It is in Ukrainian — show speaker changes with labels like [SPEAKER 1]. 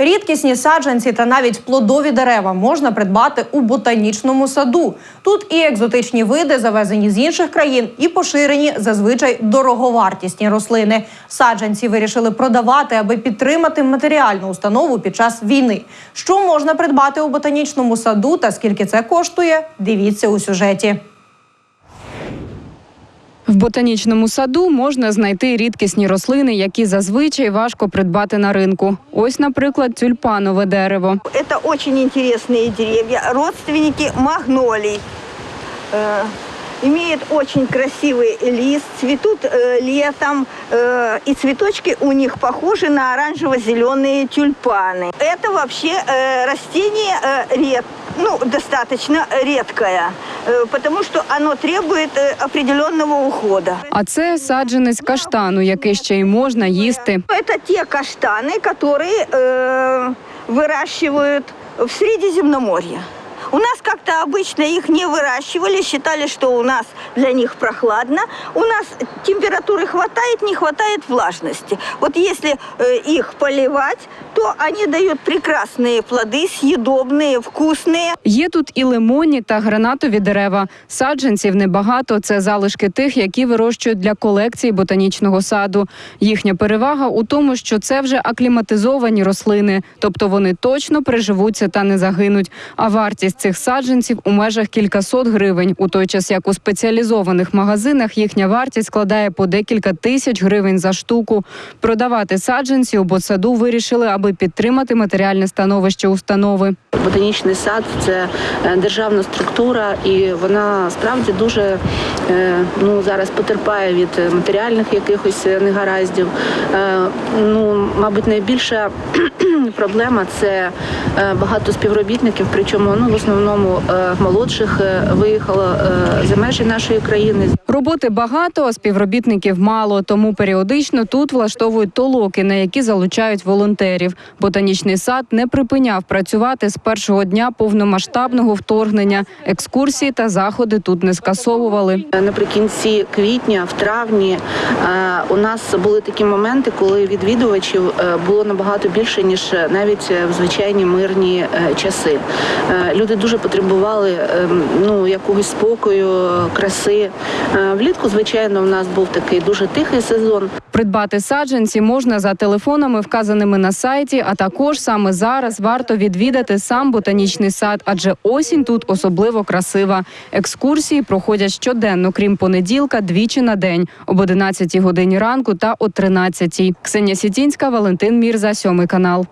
[SPEAKER 1] Рідкісні саджанці та навіть плодові дерева можна придбати у ботанічному саду. Тут і екзотичні види, завезені з інших країн, і поширені зазвичай дороговартісні рослини. Саджанці вирішили продавати, аби підтримати матеріальну установу під час війни. Що можна придбати у ботанічному саду та скільки це коштує? Дивіться у сюжеті
[SPEAKER 2] В ботанічному саду можна знайти рідкісні рослини, які зазвичай важко придбати на ринку. Ось, наприклад, тюльпанове дерево.
[SPEAKER 3] Это очень интересные деревья, родственники магнолий. Э, имеют очень красивый лист, цветут э, летом, э, и цветочки у них похожи на оранжево-зеленые тюльпаны. Это вообще э, растение э, ред, ну, достаточно редкое, э, потому что оно требует э, определенного ухода.
[SPEAKER 2] А це саджанець каштану, який ще й можна їсти.
[SPEAKER 3] Это те каштаны, которые э, выращивают в Средиземноморье. У нас как-то обычно их не выращивали, считали, что у нас для них прохладно. У нас температуры хватает, не хватает влажности. Вот если э, их поливать, то они дают прекрасные плоды, съедобные, вкусные.
[SPEAKER 2] Є тут і лимонні та гранатові дерева. Саджанців небагато. Це залишки тих, які вирощують для колекції ботанічного саду. Їхня перевага у тому, що це вже акліматизовані рослини, тобто вони точно приживуться та не загинуть. А вартість цих саджанців у межах кількасот гривень. У той час, як у спеціалізованих магазинах їхня вартість складає по декілька тисяч гривень за штуку. Продавати саджанці у ботсаду вирішили, аби підтримати матеріальне становище установи.
[SPEAKER 4] Ботанічний сад це е, державна структура, і вона справді дуже е, ну зараз потерпає від матеріальних якихось е, негараздів. Ну, мабуть, найбільша проблема це багато співробітників, причому ну в основному молодших виїхало за межі нашої країни.
[SPEAKER 2] Роботи багато, а співробітників мало, тому періодично тут влаштовують толоки, на які залучають волонтерів. Ботанічний сад не припиняв працювати з першого дня повномасштабного вторгнення. Екскурсії та заходи тут не скасовували.
[SPEAKER 4] Наприкінці квітня, в травні, е, у нас були такі моменти, коли відвідувачів е, було набагато більше ніж е, навіть в звичайні мирні часи. Люди дуже потребували е, ну якогось спокою, краси. Влітку, звичайно, у нас був такий дуже тихий сезон.
[SPEAKER 2] Придбати саджанці можна за телефонами, вказаними на сайті. А також саме зараз варто відвідати сам ботанічний сад, адже осінь тут особливо красива. Екскурсії проходять щоденно, крім понеділка, двічі на день об 11 годині ранку та о 13. Ксенія Сітінська, Валентин Мірза, сьомий канал.